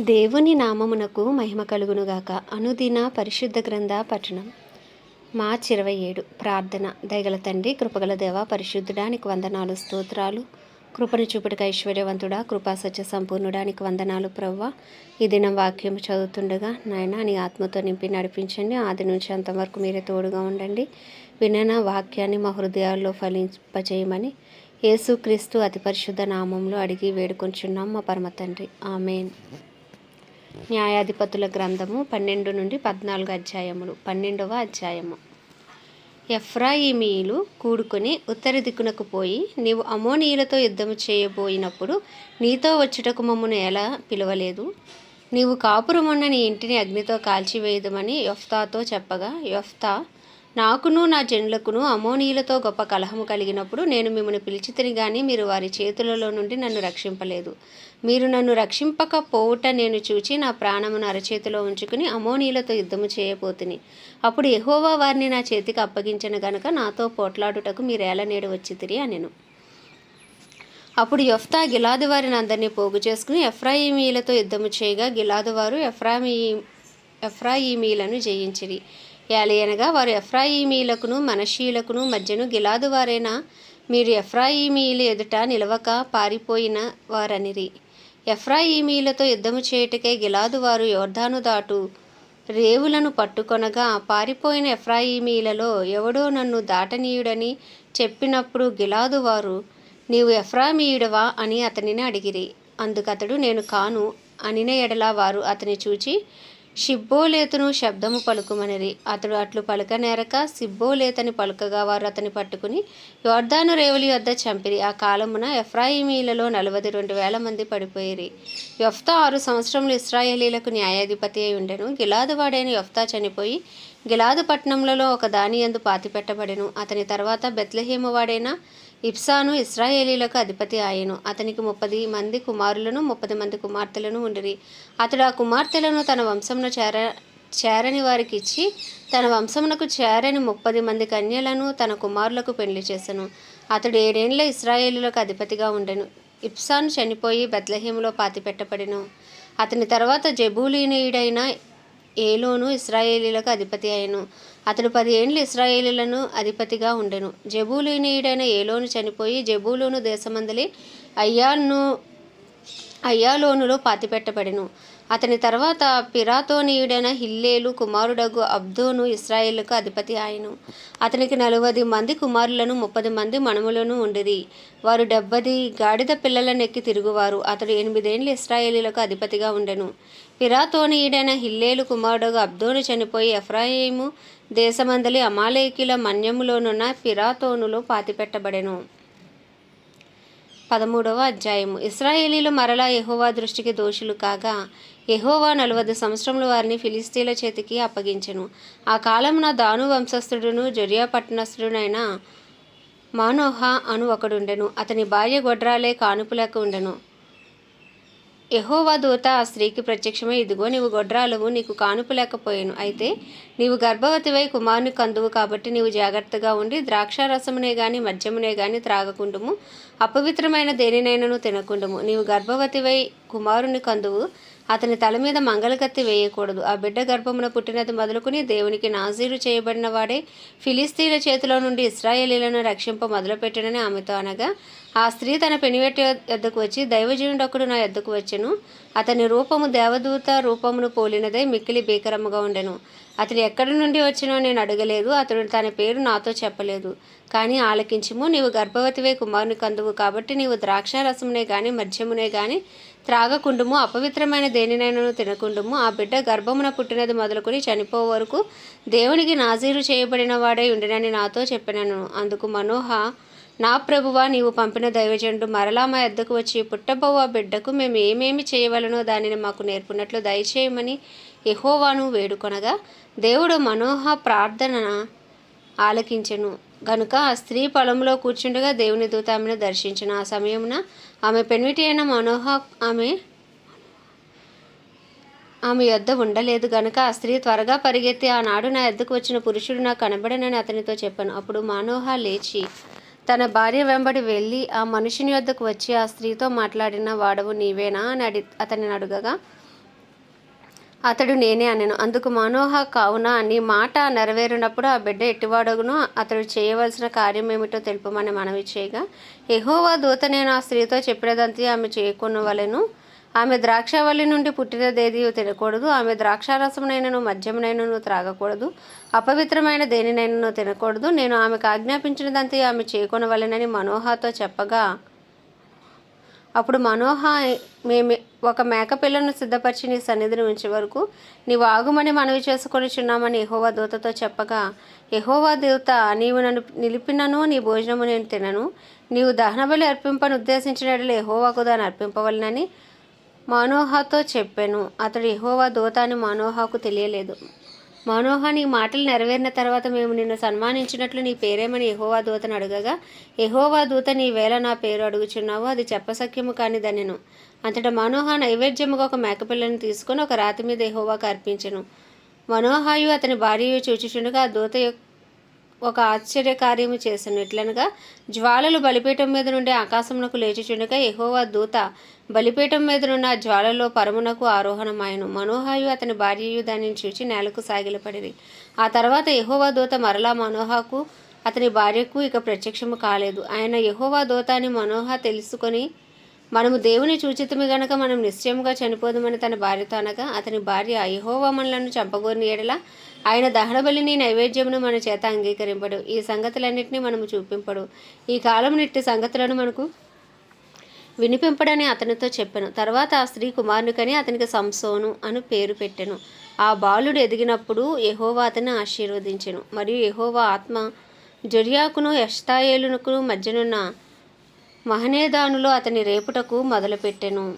దేవుని నామమునకు మహిమ కలుగునుగాక. అనుదిన పరిశుద్ధ గ్రంథ పఠనం. మార్చి ఇరవై ఏడు. ప్రార్థన. దయగల తండ్రి కృపగల దేవ పరిశుద్ధుడానికి వందనాలు స్తోత్రాలు. కృపను చూపుటకు ఐశ్వర్యవంతుడా కృపా సత్య సంపూర్ణుడానికి వందనాలు ప్రవ్వ. ఈ దినం వాక్యం చదువుతుండగా నాయన నీ ఆత్మతో నింపి నడిపించండి. ఆది నుంచి అంతవరకు మీరే తోడుగా ఉండండి. వినన వాక్యాన్ని మా హృదయాల్లో ఫలింపజేయమని యేసుక్రీస్తు అతి పరిశుద్ధ నామంలో అడిగి వేడుకొంచున్నాం మా పరమ తండ్రి. ఆమెన్. న్యాయాధిపతుల గ్రంథము పన్నెండు నుండి పద్నాలుగు అధ్యాయములు పన్నెండవ అధ్యాయము. ఎఫ్రాయిమీలు కూడుకొని ఉత్తర దిక్కునకు పోయి నీవు అమోనీయులతో యుద్ధము చేయబోయినప్పుడు నీతో వచ్చుటకు మమ్మను ఎలా పిలవలేదు? నీవు కాపురమున్న నీ ఇంటిని అగ్నితో కాల్చివేయదమని యొఫ్తాతో చెప్పగా యొఫ్తా నాకును నా జనులకును అమోనీయులతో గొప్ప కలహము కలిగినప్పుడు నేను మిమ్మల్ని పిలిచితిని గాని మీరు వారి చేతులలో నుండి నన్ను రక్షింపలేదు. మీరు నన్ను రక్షింపకపోవుట నేను చూచి నా ప్రాణమును అరచేతిలో ఉంచుకుని అమోనీయులతో యుద్ధము చేయబోతుని. అప్పుడు ఎహోవా వారిని నా చేతికి అప్పగించిన గనుక నాతో పోట్లాడుటకు మీరు ఏల నేడు వచ్చితిరి అనెను. అప్పుడు యొఫ్తా గిలాదు వారిని అందరినీ పోగు చేసుకుని ఎఫ్రాయిమీలతో యుద్ధము చేయగా గిలాదు వారు ఎఫ్రామీ ఎఫ్రాయిమీలను జయించిరి. యాలయనగా వారు ఎఫ్రాయిమీలకును మనషీలకును మధ్యను గిలాదు వారైనా మీరు ఎఫ్రాయిమీల ఎదుట నిలవక పారిపోయిన వారనిరి. ఎఫ్రాయిమీలతో యుద్ధము చేయుటకే గిలాదు వారు యోర్ధాను దాటు రేవులను పట్టుకొనగా పారిపోయిన ఎఫ్రాయిమీలలో ఎవడో నన్ను దాటనీయుడని చెప్పినప్పుడు గిలాదు వారు నీవు ఎఫ్రామీయుడవా అని అతనిని అడిగిరి. అందుకతడు నేను కాను అనిన ఎడలా వారు అతని చూచి షిబ్బోలేతును శబ్దము పలుకుమనిరి. అతడు అట్లు పలకనేరక సిబ్బోలేతని పలుకగా వారు అతని పట్టుకుని యోర్ధాను రేవులి వద్ద చంపిరి. ఆ కాలమున ఎఫ్రాయిమీలలో నలభై రెండు వేల మంది పడిపోయిరి. యొఫ్తా ఆరు సంవత్సరములు ఇస్రాయేలీలకు న్యాయాధిపతి అయి ఉండెను. గిలాదువాడైన యొఫ్తా చనిపోయి గిలాదు పట్టణములలో ఒక దాని యందు పాతిపెట్టబడెను. అతని తర్వాత బెత్లహేమవాడైన ఇప్సాను ఇస్రాయేలీలకు అధిపతి ఆయను. అతనికి ముప్పది మంది కుమారులను ముప్పది మంది కుమార్తెలను ఉండిరి. అతడు ఆ కుమార్తెలను తన వంశంలో చేర చేరని వారికి ఇచ్చి తన వంశమునకు చేరని ముప్పది మంది కన్యలను తన కుమారులకు పెళ్ళి చేసెను. అతడు ఏడేండ్ల ఇస్రాయేలీలకు అధిపతిగా ఉండెను. ఇప్సాను చనిపోయి బెత్లహేములో పాతిపెట్టబడెను. అతని తర్వాత జబూలీనీయుడైన ఏలోను ఇస్రాయేలీలకు అధిపతి అయ్యను అతడు పది ఏండ్లు ఇస్రాయేలీలను అధిపతిగా ఉండెను. జబూలీనీయుడైన ఏలోను చనిపోయి జబూలోను దేశమందలి అయ్యాను అయ్యాలోనులో పాతిపెట్టబడెను. అతని తర్వాత పిరాతోనీయుడైన హిల్లేలు కుమారుడగు అబ్దోను ఇస్రాయేళ్ళకు అధిపతి ఆయను అతనికి నలువది మంది కుమారులను ముప్పది మంది మనుములను ఉండిరి వారు డెబ్బది గాడిద పిల్లలనెక్కి తిరుగువారు. అతడు ఎనిమిదేండ్లు ఇస్రాయేలీలకు అధిపతిగా ఉండెను. పిరాతోనీయుడైన హిల్లేలు కుమారుడుగా అబ్దోను చనిపోయి ఎఫ్రాయిము దేశమందలి అమాలేకిల మన్యములోనున్న పిరాతోనులో పాతిపెట్టబడెను. పదమూడవ అధ్యాయము. ఇస్రాయేలీలు మరలా ఎహోవా దృష్టికి దోషులు కాగా ఎహోవా నలభై సంవత్సరముల వారిని ఫిలిస్తీన్ల చేతికి అప్పగించెను. ఆ కాలమున దాను వంశస్థుడును జొరియా పట్టణస్థుడునైన మానోహ అను ఒకడుండెను. అతని భార్య గొడ్రాలే కానుపులకు ఉండెను. యహోవా దూత ఆ స్త్రీకి ప్రత్యక్షమై ఇదిగో నీవు గొడ్రాలవు నీకు కానుపు లేకపోయాను. అయితే నీవు గర్భవతివై కుమారుని కందువు కాబట్టి నీవు జాగ్రత్తగా ఉండి ద్రాక్షారసమునే గాని మద్యమునే గాని త్రాగకుండుము. అపవిత్రమైన దేనినైనను తినకుండుము. నీవు గర్భవతివై కుమారుని కందువు అతని తల మీద మంగళకత్తి వేయకూడదు. ఆ బిడ్డ గర్భమున పుట్టినది మొదలుకుని దేవునికి నాజీరు చేయబడిన వాడే ఫిలిస్తీన్ల చేతిలో నుండి ఇస్రాయేలీలను రక్షింప మొదలుపెట్టడని ఆమెతో అనగా ఆ స్త్రీ తన పెనివెట్టి యొద్దకు వచ్చి దైవజనుడొకడు నా యొద్దకు వచ్చెను. అతని రూపము దేవదూత రూపమును పోలినదే మిక్కిలి భీకరముగా ఉండెను. అతడు ఎక్కడి నుండి వచ్చినో నేను అడగలేదు. అతడు తన పేరు నాతో చెప్పలేదు. కానీ ఆలకించము. నీవు గర్భవతివే కుమారుని కందువు కాబట్టి నీవు ద్రాక్షారసమునే కానీ మద్యమునే కానీ త్రాగకుండుము అపవిత్రమైన దేనినైనను తినకుండుము. ఆ బిడ్డ గర్భమున పుట్టినది మొదలుకొని చనిపో వరకు దేవునికి నాజీరు చేయబడిన వాడై ఉండినని నాతో చెప్పినను. అందుకు మనోహ నా ప్రభువా నీవు పంపిన దైవజనుడు మరలా మా ఎద్దకు వచ్చి పుట్టబోవ బిడ్డకు మేము ఏమేమి చేయవలనో దానిని మాకు నేర్పునట్లు దయచేయమని ఎహోవాను వేడుకొనగా దేవుడు మనోహ ప్రార్థన ఆలకించెను. గనుక ఆ స్త్రీ పొలంలో కూర్చుండగా దేవుని దూత ఆమెను దర్శించిన. ఆ సమయమున ఆమె పెన్విటి అయిన మనోహ ఆమె ఆమె యొద్ద ఉండలేదు గనుక ఆ స్త్రీ త్వరగా పరిగెత్తి ఆనాడు నా ఎద్దకు వచ్చిన పురుషుడు నాకు కనబడనని అతనితో చెప్పాను. అప్పుడు మనోహ లేచి తన భార్య వెంబడి వెళ్ళి ఆ మనుషుని వద్దకు వచ్చి ఆ స్త్రీతో మాట్లాడిన వాడవు నీవేనా? అని అడి అతనిని అడుగగా అతడు నేనే అనను. అందుకు మనోహ కావున? నీ మాట నెరవేరినప్పుడు ఆ బిడ్డ ఎట్టివాడగును? అతడు చేయవలసిన కార్యం ఏమిటో తెలుపమని మనవి చేయగా ఎహోవా దూత నేను ఆ స్త్రీతో చెప్పినదంతి ఆమె చేయకున్నవలెను ఆమె ద్రాక్షవల్లి నుండి పుట్టినదేది తినకూడదు. ఆమె ద్రాక్షారసమునైనను మద్యమునైనను త్రాగకూడదు. అపవిత్రమైన దేనినైనను తినకూడదు. నేను ఆమెకు ఆజ్ఞాపించినదంతి ఆమె చేయకొనవలెనని మనోహతో చెప్పగా అప్పుడు మనోహ మేము ఒక మేకపిల్లను సిద్ధపరిచి నీ సన్నిధిని ఉంచే వరకు నీవు ఆగుమని మనవి చేసుకొని చున్నామని యహోవా దూతతో చెప్పగా యహోవా దూత నీవు నన్ను నిలిపినను నీ భోజనము నేను తినను. నీవు దహనబలి అర్పింపను ఉద్దేశించినట్లు ఎహోవాకు దాన్ని అర్పింపవలనని మనోహతో చెప్పాను. అతడు ఎహోవా దూత అని మనోహకు తెలియలేదు. మనోహ నీ మాటలు నెరవేరిన తర్వాత మేము నిన్ను సన్మానించినట్లు నీ పేరేమని ఎహోవా దూతను అడగగా ఎహోవా దూత నీ వేళ నా పేరు అడుగుచున్నావు అది చెప్పసఖ్యము కాని దనెను అంతటా మనోహ నైవేద్యముగా ఒక మేకపిల్లను తీసుకొని ఒక రాతి మీద ఎహోవాకు అర్పించెను. మనోహాయు అతని భార్యయు చూచుచుండగా ఆ దూత యొక్క ఒక ఆశ్చర్య కార్యము చేశాను ఎట్లనగా జ్వాలలు బలిపీఠం మీద నుండి ఆకాశమునకు లేచిచుండక ఎహోవా దూత బలిపీఠం మీద నున్న జ్వాలలో పరమునకు ఆరోహణమాయను. మనోహాయు అతని భార్యయు దానిని చూచి నేలకు సాగిలపడిరి. ఆ తర్వాత ఎహోవా దూత మరలా మనోహకు అతని భార్యకు ఇక ప్రత్యక్షము కాలేదు. ఆయన యహోవా దూత అని మనోహ తెలుసుకొని మనము దేవుని చూచితమి గనక మనం నిశ్చయముగా చనిపోదామని తన భార్యతో అనగా అతని భార్య యెహోవా మనలను చంపగోరిన ఎడల ఆయన దహనబలిని నైవేద్యమును మన చేత అంగీకరింపడు. ఈ సంగతులన్నింటినీ మనము చూపింపడు. ఈ కాలం నిట్టి సంగతులను మనకు వినిపింపడని అతనితో చెప్పాను. తర్వాత ఆ స్త్రీ కుమారునికని అతనికి సంసోను అని పేరు పెట్టాను. ఆ బాలుడు ఎదిగినప్పుడు ఎహోవా అతన్ని ఆశీర్వదించెను. మరియు ఎహోవా ఆత్మ జొరియాకును ఎష్తాయేలునకు మధ్యనున్న మహనేదానులో అతని రేపుటకు మొదలుపెట్టెను.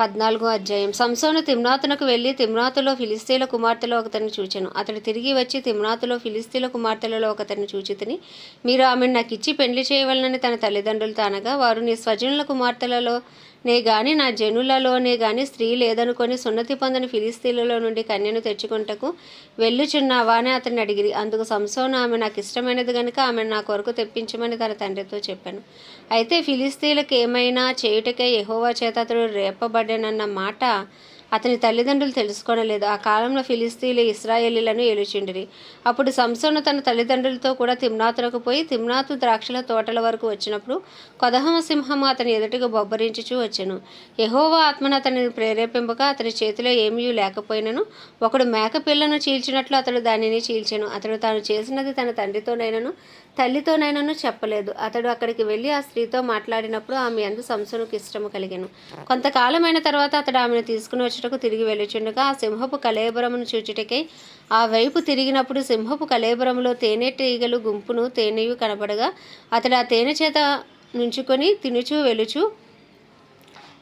పద్నాలుగో అధ్యాయం. సంసోను తిమ్నాతునకు వెళ్ళి తిమ్నాతులో ఫిలిస్తీన్ల కుమార్తెలో ఒకతను చూచెను. అతడు తిరిగి వచ్చి తిమ్నాతులో ఫిలిస్తీన్ల కుమార్తెలలో ఒకతను చూచితిని. మీరు ఆమెను నాకు ఇచ్చి పెండ్లి చేయవలనని తన తల్లిదండ్రులతో అనగా వారు నీ స్వజనుల కుమార్తెలలో నే గాని నా జనులలోనే గాని స్త్రీ లేదనుకొని సున్నతి పొందని ఫిలిస్తీన్లలో నుండి కన్యను తెచ్చుకుంటకు వెళ్ళుచున్నావా అని అతన్ని అడిగిరి. అందుకు సంసోను ఆమె నాకు ఇష్టమైనది కనుక ఆమె నా కొరకు తెప్పించమని తన తండ్రితో చెప్పాను. అయితే ఫిలిస్తీన్లకు ఏమైనా చేయుటకే యహోవా చేత అతడు రేపబడ్డానన్న మాట అతని తల్లిదండ్రులు తెలుసుకోనలేదు. ఆ కాలంలో ఫిలిస్తీన్లు ఇస్రాయేలీలను ఏలుచుండిరి. అప్పుడు సంసోను తన తల్లిదండ్రులతో కూడా తిమ్నాతులకు పోయి తిమ్నాతు ద్రాక్షల తోటల వరకు వచ్చినప్పుడు కొదహమ సింహము అతని ఎదుటిగా బొబ్బరించుచూ వచ్చెను. ఎహోవా ఆత్మను అతనిని ప్రేరేపింపగా అతని చేతిలో ఏమీ లేకపోయినను. ఒకడు మేక పిల్లను చీల్చినట్లు అతడు దానిని చీల్చెను. అతడు తాను చేసినది తన తండ్రితోనైనను. తల్లితోనైనాను చెప్పలేదు. అతడు అక్కడికి వెళ్ళి ఆ స్త్రీతో మాట్లాడినప్పుడు ఆమె అందు సంసోనుకు ఇష్టము కలిగాను. కొంతకాలమైన తర్వాత అతడు ఆమెను తీసుకుని వచ్చుటకు తిరిగి వెళ్ళుచుండగా ఆ సింహపు కలేబరమును చూచుటకై ఆ వైపు తిరిగినప్పుడు సింహపు కలేబరములో తేనెటీగలు గుంపును తేనెయు కనబడగా అతడు ఆ తేనె చేత నుంచుకొని తినుచూ వెలుచు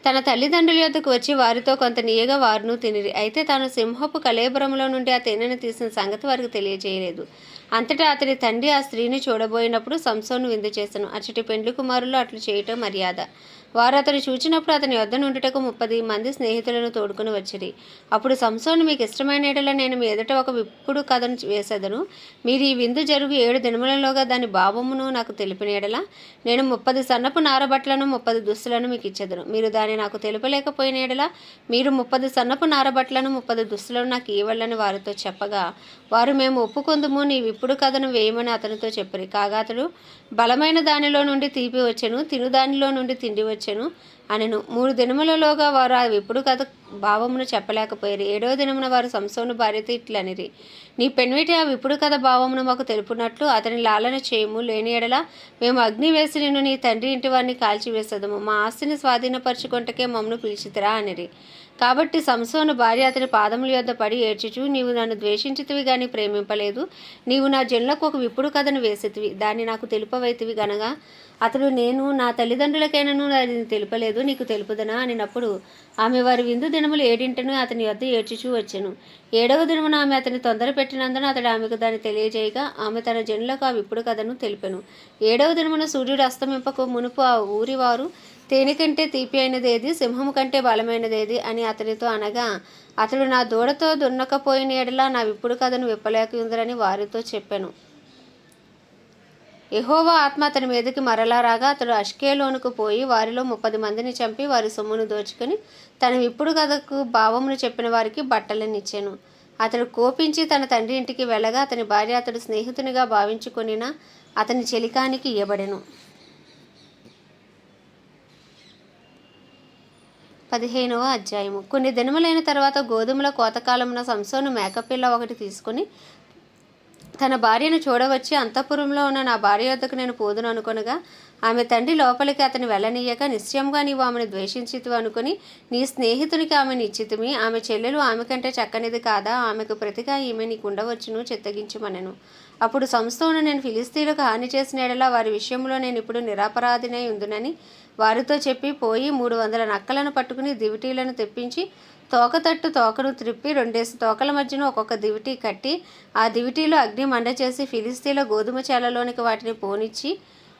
తన తల్లిదండ్రుల యొద్దకు వచ్చి వారితో కొంత నీయగా వారును తినిరి. అయితే తాను సింహపు కలేబురంలో నుండి ఆ తేనెను తీసిన సంగతి వారికి తెలియజేయలేదు. అంతటా అతని తండ్రి ఆ స్త్రీని చూడబోయినప్పుడు సంసోను విందు చేశాను. అచ్చటి పెండ్లి కుమారులు అట్లు చేయటం మర్యాద. వారు అతను చూచినప్పుడు అతని వద్ద నుండుటకు ముప్పది మంది స్నేహితులను తోడుకుని వచ్చిరి. అప్పుడు సంసోను మీకు ఇష్టమైన ఎడల నేను మీ ఎదుట ఒక విప్పుడు కథను వేసేదను. మీరు ఈ విందు జరుగు ఏడు దినములలోగా దాని భావమును నాకు తెలిపిన ఎడల నేను ముప్పది సన్నపు నారబట్లను ముప్పది దుస్తులను మీకు ఇచ్చేదను. మీరు దాన్ని నాకు తెలుపలేకపోయిన ఎడల మీరు ముప్పది సన్నపు నారబట్లను ముప్పది దుస్తులను నాకు ఇవ్వాలని వారితో చెప్పగా వారు మేము ఒప్పుకొందుము నీ విప్పుడు కథను వేయమని అతనితో చెప్పిరి. కాగా అతడు బలమైన దానిలో నుండి తీపి వచ్చెను తిను దానిలో నుండి తిండి వచ్చెను అనెను మూడు దినములలోగా వారు ఆ విప్పుడు కథ భావమును చెప్పలేకపోయారు. ఏడవ దినమున వారు సంసోను భార్యతో ఇట్లనిరి. నీ పెన్విటి ఆ విప్పుడు కథ భావమును మాకు తెలుపునట్లు అతని లాలన చేయము. లేని ఎడల మేము అగ్ని వేసి నిన్ను నీ తండ్రి ఇంటి వారిని కాల్చివేసేదము. మా ఆస్తిని స్వాధీనపరచుకుంటకే మమ్మను పిలిచితిరా అనిరి. కాబట్టి సంసోను భార్య అతని పాదముల యొద్ద పడి ఏడ్చుచు నీవు నన్ను ద్వేషించితివి గాని ప్రేమింపలేదు. నీవు నా జన్లకు ఒక విప్పుడు కథను వేసితివి. దాన్ని నాకు తెలుపవైతివి గనగా అతడు నేను నా తల్లిదండ్రులకైనను అది తెలుపలేదు నీకు తెలుపుదనా? అనినప్పుడు ఆమె వారి విందు దినములు ఏడింటను అతని వద్ద ఏడ్చుచూ వచ్చెను. ఏడవ దినమున ఆమె అతని తొందర పెట్టినందున అతడు ఆమెకు దాన్ని తెలియజేయగా ఆమె తన జనులకు ఆ విప్పుడు కథను తెలిపెను. ఏడవ దినమున సూర్యుడు అస్తమింపకు మునుపు ఆ ఊరి వారు తేనె కంటే తీపి అయినదేది సింహము కంటే బలమైనదేది అని అతనితో అనగా అతడు నా దూడతో దున్నకపోయిన ఎడలా నా విప్పుడు కథను విప్పలేకుందరని వారితో చెప్పాను. ఎహోవా ఆత్మ అతని మీదకి మరలా రాగా అతడు అష్కేలోనుకు పోయి వారిలో ముప్పది మందిని చంపి వారి సొమ్మును దోచుకుని తన విప్పుడు కథకు భావమును చెప్పిన వారికి బట్టలనిచ్చాను అతడు కోపించి తన తండ్రి ఇంటికి వెళ్ళగా అతని భార్య అతడు స్నేహితునిగా భావించుకొనిన అతని చెలికానికి ఇవ్వబడెను పదిహేనవ అధ్యాయము. కొన్ని దినములైన తర్వాత గోధుమల కోతకాలమున సంసోను మేకపిల్ల ఒకటి తీసుకుని తన భార్యను చూడవచ్చి అంతఃపురంలో ఉన్న నా భార్య వద్దకు నేను పోదును అనుకొనగా ఆమె తండ్రి లోపలికి అతని వెళ్ళనీయక నిశ్చయంగా నీవు ఆమెను ద్వేషించితివి అనుకుని నీ స్నేహితునికి ఆమెను ఇచ్చితిమి. ఆమె చెల్లెలు ఆమె కంటే చక్కనిది కాదా? ఆమెకు ప్రతిగా ఈమె నీకు ఉండవచ్చును చిత్తగించమనెను. అప్పుడు సంస్థను నేను ఫిలిస్తీన్లకు హాని చేసిన ఎడలా వారి విషయంలో నేను ఇప్పుడు నిరపరాధినై ఉందునని వారితో చెప్పి పోయి మూడు వందల నక్కలను పట్టుకుని దివిటీలను తెప్పించి తోకతట్టు తోకను త్రిప్పి రెండేసి తోకల మధ్యన ఒక్కొక్క దివిటీ కట్టి ఆ దివిటీలో అగ్ని మండ చేసి ఫిలిస్తీన్ల గోధుమ చేలలోనికి వాటిని పోనిచ్చి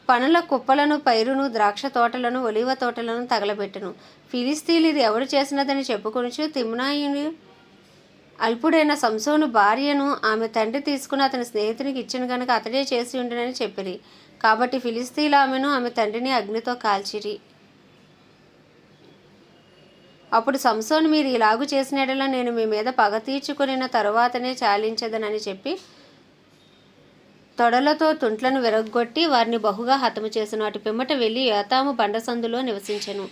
పనుల కుప్పలను పైరును ద్రాక్ష తోటలను ఒలివ తోటలను తగలబెట్టెను. ఫిలిస్తీన్లు ఇది ఎవరు చేసినదని చెప్పుకొనుచు తిమ్నాయుని అల్పుడైన సంసోను భార్యను ఆమె తండ్రి తీసుకుని అతని స్నేహితునికి ఇచ్చిన కనుక అతడే చేసి ఉండినని చెప్పిరి. కాబట్టి ఫిలిస్తీన్లు ఆమెను ఆమె తండ్రిని అగ్నితో కాల్చిరి. అప్పుడు సంసోను మీరు ఇలాగు చేసినడలా నేను మీ మీద పగ తీర్చుకునిన తరువాతనే చాలించదనని చెప్పి తొడలతో తుంట్లను విరగొట్టి వారిని బహుగా హతము చేసిన వాటి పిమ్మట వెళ్ళి యోతాము బండసందులో నివసించెను.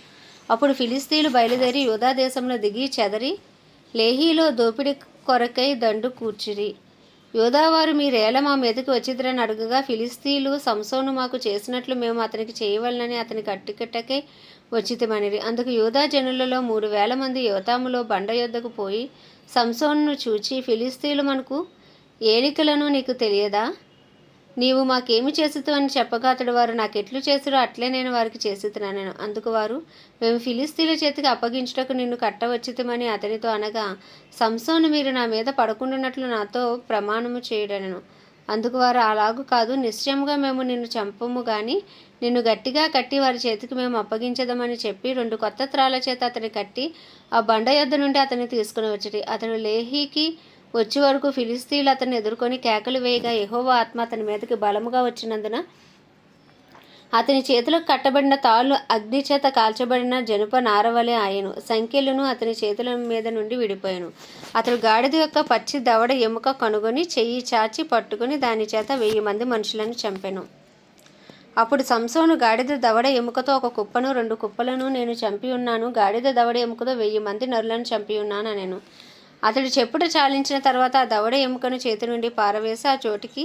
అప్పుడు ఫిలిస్తీన్లు బయలుదేరి యూదా దేశంలో దిగి చెదరి లేహీలో దోపిడి కొరకై దండు కూర్చిరి. యోధావారు మీరేల మా మీదకి వచ్చిద్దరని అడుగగా ఫిలిస్తీన్లు సంసోను మాకు చేసినట్లు మేము అతనికి చేయవలనని అతనికి అట్టుకట్టకై వచ్చితమనిరి. అందుకు యోధా జనులలో మూడు వేల మంది యోతాములో బండ యొద్దకు పోయి సంసోన్ను చూచి ఫిలిస్తీన్లు మనకు ఏలికలను నీకు తెలియదా? నీవు మాకేమి చేసితు అని చెప్పగా అతడు వారు నాకెట్లు చేసిరో అట్లే నేను వారికి చేసితున్నాను. అందుకు వారు మేము ఫిలిస్తీన్ల చేతికి అప్పగించుటకు నిన్ను కట్టవచ్చితమని అతనితో అనగా సంసోను మీరు నా మీద పడుకుంటున్నట్లు నాతో ప్రమాణము చేయడనను. అందుకు వారు అలాగు కాదు నిశ్చయముగా మేము నిన్ను చంపము కానీ నిన్ను గట్టిగా కట్టి వారి చేతికి మేము అప్పగించదమని చెప్పి రెండు కొత్త త్రాళ్ళ చేత అతని కట్టి ఆ బండ యొద్ద నుండి అతన్ని తీసుకుని వచ్చి అతడు లేహీకి వచ్చే వరకు ఫిలిస్తీన్లు అతను ఎదుర్కొని కేకలు వేయగా యెహోవా ఆత్మ అతని మీదకి బలముగా వచ్చినందున అతని చేతులకు కట్టబడిన తాళ్ళు అగ్ని చేత కాల్చబడిన జనుప నారవలే ఆయను. సంఖ్యలను అతని చేతుల మీద నుండి విడిపోయాను. అతడు గాడిద యొక్క పచ్చి దవడ ఎముక కనుగొని చెయ్యి చాచి పట్టుకుని దాని చేత వెయ్యి మంది మనుషులను చంపాను. అప్పుడు సంసోను గాడిద దవడ ఎముకతో ఒక కుప్పను రెండు కుప్పలను నేను చంపి ఉన్నాను. గాడిద దవడ ఎముకతో వెయ్యి మంది నరులను చంపి ఉన్నాను నేను అతడు చెప్పుట చాలించిన తర్వాత ఆ దవడ ఎముకను చేతి నుండి పారవేసి ఆ చోటికి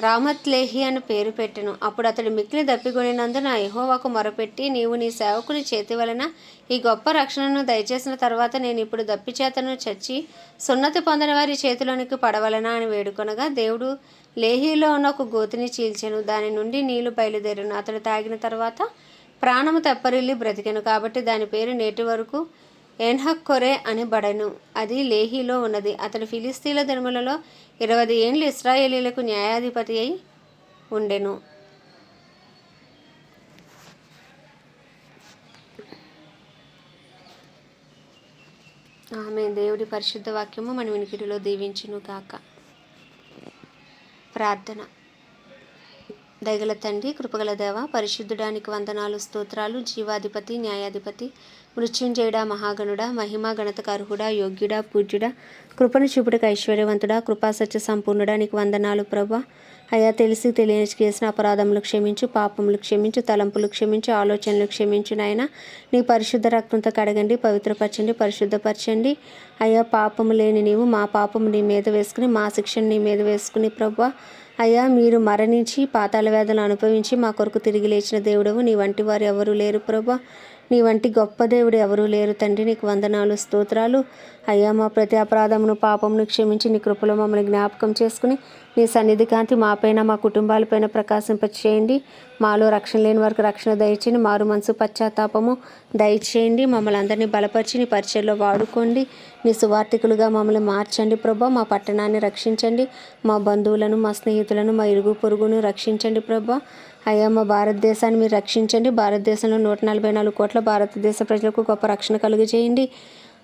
రామత్లేహి అని పేరు పెట్టెను. అప్పుడు అతడు మిక్కిలి దప్పికొనినందున యెహోవాకు మొరపెట్టి నీవు నీ సేవకుని చేతి వలన ఈ గొప్ప రక్షణను దయచేసిన తర్వాత నేను ఇప్పుడు దప్పిచేతను చచ్చి సున్నతి పొందిన వారి చేతిలోనికి పడవలనా అని వేడుకొనగా దేవుడు లేహీలో ఉన్న ఒక గోతిని చీల్చెను. దాని నుండి నీళ్ళు బయలుదేరును. అతడు తాగిన తర్వాత ప్రాణము తెప్పరిల్లి బ్రతికెను. కాబట్టి దాని పేరు నేటి వరకు ఎన్హక్కొరే అని బడెను అది లేహీలో ఉన్నది. అతడు ఫిలిస్తీన్ల ధర్మలలో ఇరవై ఏండ్లు ఇస్రాయేలీలకు న్యాయాధిపతి అయి ఉండెను. ఆమె దేవుడి పరిశుద్ధ వాక్యము మన వినికిడిలో దీవించును గాక ప్రార్థన. దయగల తండ్రి కృపగల దేవ పరిశుద్ధుడానికి వందనాలు స్తోత్రాలు జీవాధిపతి న్యాయాధిపతి మృత్యుంజయుడా మహాగణుడా మహిమా గణతకర్హుడా యోగ్యుడా పూజ్యుడా కృపను చూపుడికి ఐశ్వర్యవంతుడా కృపాసత్య సంపూర్ణుడా నీకు వందనాలు ప్రభా. అయ్యా తెలిసి తెలియని చేసిన అపరాధములు క్షమించు పాపములు క్షమించు తలంపులు క్షమించు ఆలోచనలు క్షమించు నాయన. నీ పరిశుద్ధ రక్తంతో కడగండి పవిత్రపరచండి పరిశుద్ధపరచండి. అయ్యా పాపము లేని నీవు మా పాపము నీ మీద వేసుకుని మా శిక్షను నీ మీద వేసుకుని ప్రభా. అయ్యా మీరు మరణించి పాతాల వేదన అనుభవించి మా కొరకు తిరిగి లేచిన దేవుడవు. నీ వంటి వారు ఎవరు లేరు ప్రభా. నీ వంటి గొప్ప దేవుడు ఎవరూ లేరు తండ్రి. నీకు వందనాలు స్తోత్రాలు. అయ్యా మా ప్రతి అపరాధమును పాపమును క్షమించి నీ కృపలో మమ్మల్ని జ్ఞాపకం చేసుకుని నీ సన్నిధి కాంతి మాపైన మా కుటుంబాలపైన ప్రకాశింపచేయండి. మాలో రక్షణ లేని వారికి రక్షణ దయచేయండి. మారు మనసు పశ్చాత్తాపము దయచేయండి. మమ్మల్ని అందరినీ బలపరిచి నీ పరిచయలో వాడుకోండి. నీ సువార్థికులుగా మమ్మల్ని మార్చండి ప్రభా. మా పట్టణాన్ని రక్షించండి. మా బంధువులను మా స్నేహితులను మా ఇరుగు పొరుగును రక్షించండి ప్రభా. అయ్యా మా భారతదేశాన్ని మీరు రక్షించండి. భారతదేశంలో నూట నలభై నాలుగు కోట్ల భారతదేశ ప్రజలకు గొప్ప రక్షణ కలుగజేయండి.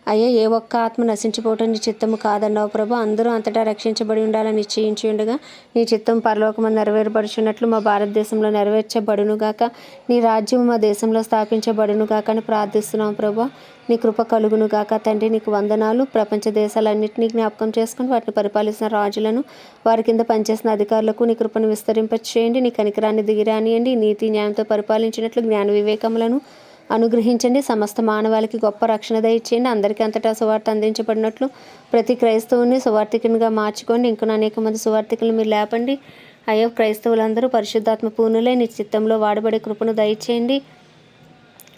అయ్యా ఏ ఒక్క ఆత్మ నశించిపోవటం నీ చిత్తము కాదన్నావు ప్రభు. అందరూ అంతటా రక్షించబడి ఉండాలని నిశ్చయించి ఉండగా. నీ చిత్తం పరలోకము నెరవేరబడుచున్నట్లు మా భారతదేశంలో నెరవేర్చబడును గాక. నీ రాజ్యం మా దేశంలో స్థాపించబడునుగాక అని ప్రార్థిస్తున్నాం ప్రభు. నీ కృప కలుగును గాక. తండ్రి నీకు వందనాలు. ప్రపంచ దేశాలన్నింటినీ జ్ఞాపకం చేసుకుని వాటిని పరిపాలిస్తున్న రాజులను వారి కింద పనిచేసిన అధికారులకు నీ కృపను విస్తరింపచేయండి. నీ కనికరాన్ని దిగిరానియండి. నీతి న్యాయంతో పరిపాలించినట్లు జ్ఞాన వివేకములను అనుగ్రహించండి. సమస్త మానవాళికి గొప్ప రక్షణ దయచేయండి. అందరికీ అంతటా సువార్త అందించబడినట్లు ప్రతి క్రైస్తవుని సువార్థికునిగా మార్చుకోండి. ఇంకా అనేక మంది సువార్థికులు మీరు లేపండి. అయ్యో క్రైస్తవులందరూ పరిశుద్ధాత్మ పూనులే నీ చిత్తంలో వాడబడే కృపను దయచేయండి.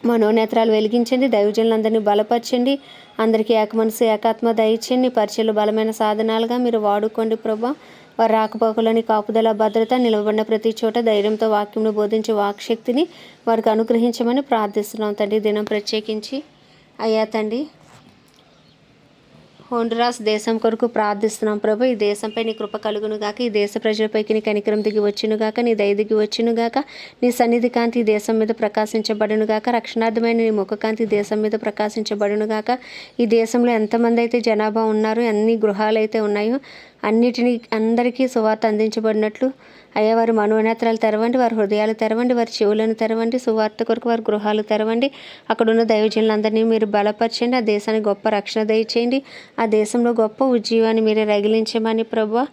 మనోనేత్రాలు వెలిగించండి. దైవజనులందరినీ బలపరచండి. అందరికీ ఏక మనసు ఏకాత్మ దయచేయండి. పరిచయలు బలమైన సాధనాలుగా మీరు వాడుకోండి ప్రభా. వారి రాకపోకలని కాపుదల భద్రత నిలవబడిన ప్రతి చోట ధైర్యంతో వాక్యంను బోధించే వాక్శక్తిని వారికి అనుగ్రహించమని ప్రార్థిస్తున్నాం తండ్రి. దినం ప్రత్యేకించి అయ్యా తండ్రి హోండ్రాస్ దేశం కొరకు ప్రార్థిస్తున్నాం ప్రభు. ఈ దేశంపై నీ కృప కలుగును గాక ఈ దేశ ప్రజలపైకి నీ కనికరం దిగి వచ్చును గాక నీ దయ దిగి వచ్చును గాక నీ సన్నిధి కాంతి దేశం మీద ప్రకాశించబడును గాక రక్షణార్థమైన నీ ముఖకాంతి దేశం మీద ప్రకాశించబడును గాక ఈ దేశంలో ఎంతమంది అయితే జనాభా ఉన్నారో ఎన్ని గృహాలు అయితే ఉన్నాయో అన్నిటినీ అందరికీ సువార్త అందించబడినట్లు అయ్యా వారి మనోనేత్రాలు తెరవండి వారి హృదయాలు తెరవండి వారి చెవులను తెరవండి సువార్త కొరకు వారి గృహాలు తెరవండి. అక్కడున్న దైవజనులందరినీ మీరు బలపరచండి ఆ దేశానికి గొప్ప రక్షణ దయచేయండి. ఆ దేశంలో గొప్ప ఉజ్జీవాన్ని మీరే రగిలించమని ప్రభు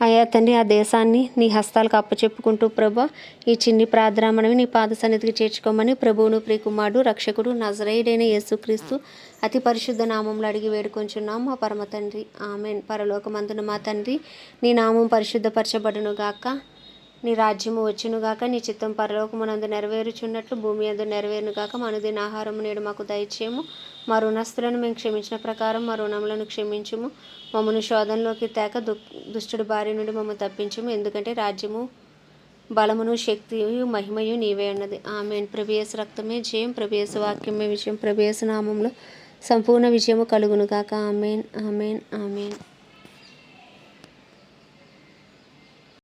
అయ్యా తండ్రి ఆ దేశాన్ని నీ హస్తాలకు అప్పచెప్పుకుంటూ ప్రభా ఈ చిన్ని ప్రార్థనమని నీ పాద సన్నిధికి చేర్చుకోమని ప్రభువును ప్రియకుమారుడు రక్షకుడు నజరేయుడైన యేసుక్రీస్తు అతి పరిశుద్ధ నామంలో అడిగి వేడుకొంచున్నాం మా పరమ తండ్రి ఆమెన్. పరలోకమందున మా తండ్రి నీ నామం పరిశుద్ధపరచబడును గాక నీ రాజ్యము వచ్చునుగాక నీ చిత్తం పరలోకమునందు నెరవేరుచున్నట్లు భూమి అందు నెరవేరును గాక మనుదిన ఆహారము నేడు మాకు దయచేయము. మా రుణస్తులను మేము క్షమించిన ప్రకారం మా రుణములను క్షమించుము. మమ్మను శోధనలోకి తేక దు దుష్టుడి బారి నుండి మమ్మల్ని తప్పించము. ఎందుకంటే రాజ్యము బలమును శక్తియు మహిమయు నీవే ఉన్నది ఆమె ప్రభేశ రక్తమే జయం ప్రభేశ వాక్యమే విజయం ప్రభేశ నామంలో సంపూర్ణ విజయము కలుగునుగాక ఆమెన్. ఆమెన్. ఆమెన్.